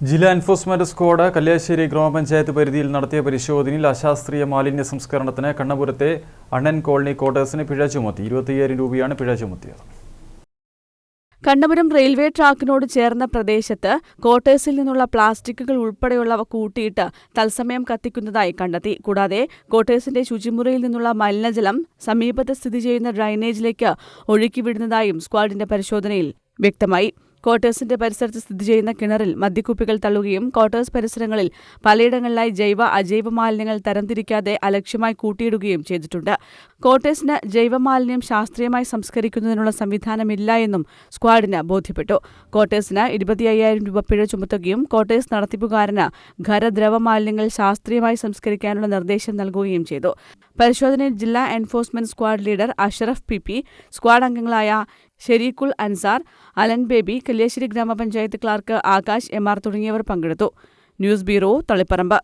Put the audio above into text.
ജില്ലാ enforcement squad Kalliasseri ഗ്രാമപഞ്ചായത്ത് പരിധിയിൽ നടത്തിയ പരിശോധനയിൽ അശാസ്ത്രീയ മാലിന്യ സംസ്കരണത്തിന് കണ്ണപുരത്തെ അണ്ണൻ കോളനി ക്വാർട്ടേഴ്സിന് പിഴ ചുമത്തി. ഇരുപത്തിയ്യായിരം രൂപയാണ് പിഴ ചുമത്തിയത്. കണ്ണപുരം റെയിൽവേ ട്രാക്കിനോട് ചേർന്ന പ്രദേശത്ത് ക്വാർട്ടേഴ്സിൽ നിന്നുള്ള പ്ലാസ്റ്റിക്കുകൾ ഉൾപ്പെടെയുള്ളവ കൂട്ടിയിട്ട് തത്സമയം കത്തിക്കുന്നതായി കണ്ടെത്തി. കൂടാതെ ക്വാർട്ടേഴ്സിന്റെ ശുചിമുറിയിൽ നിന്നുള്ള മലിനജലം സമീപത്ത് സ്ഥിതി ചെയ്യുന്ന ഡ്രൈനേജിലേക്ക് ഒഴുക്കിവിടുന്നതായും സ്ക്വാഡിന്റെ പരിശോധനയിൽ വ്യക്തമായി. ക്വാർട്ടേഴ്സിന്റെ പരിസരത്ത് സ്ഥിതി ചെയ്യുന്ന കിണറിൽ മദ്യക്കുപ്പികൾ തള്ളുകയും ക്വാർട്ടേഴ്സ് പരിസരങ്ങളിൽ പലയിടങ്ങളിലായി ജൈവ അജൈവ മാലിന്യങ്ങൾ തരംതിരിക്കാതെ അലക്ഷ്യമായി കൂട്ടിയിടുകയും ചെയ്തിട്ടുണ്ട്. ക്വാർട്ടേഴ്സിന് ജൈവമാലിന്യം ശാസ്ത്രീയമായി സംസ്കരിക്കുന്നതിനുള്ള സംവിധാനമില്ല എന്നും സ്ക്വാഡിന് ബോധ്യപ്പെട്ടു. ക്വാർട്ടേഴ്സിന് ഇരുപത്തി അയ്യായിരം രൂപ പിഴ ചുമത്തുകയും ക്വാർട്ടേഴ്സ് നടത്തിപ്പുകാരന് ഖരദ്രവ മാലിന്യങ്ങൾ ശാസ്ത്രീയമായി സംസ്കരിക്കാനുള്ള നിർദ്ദേശം നൽകുകയും ചെയ്തു. പരിശോധനയിൽ ജില്ലാ enforcement squad leader Ashraf P P squad അംഗങ്ങളായ Shereekhul Ansar Alan Baby Kalliasseri Grama Panchayat clerk Akash M R തുടങ്ങിയവർ പങ്കെടുത്തു. News bureau Taliparamba.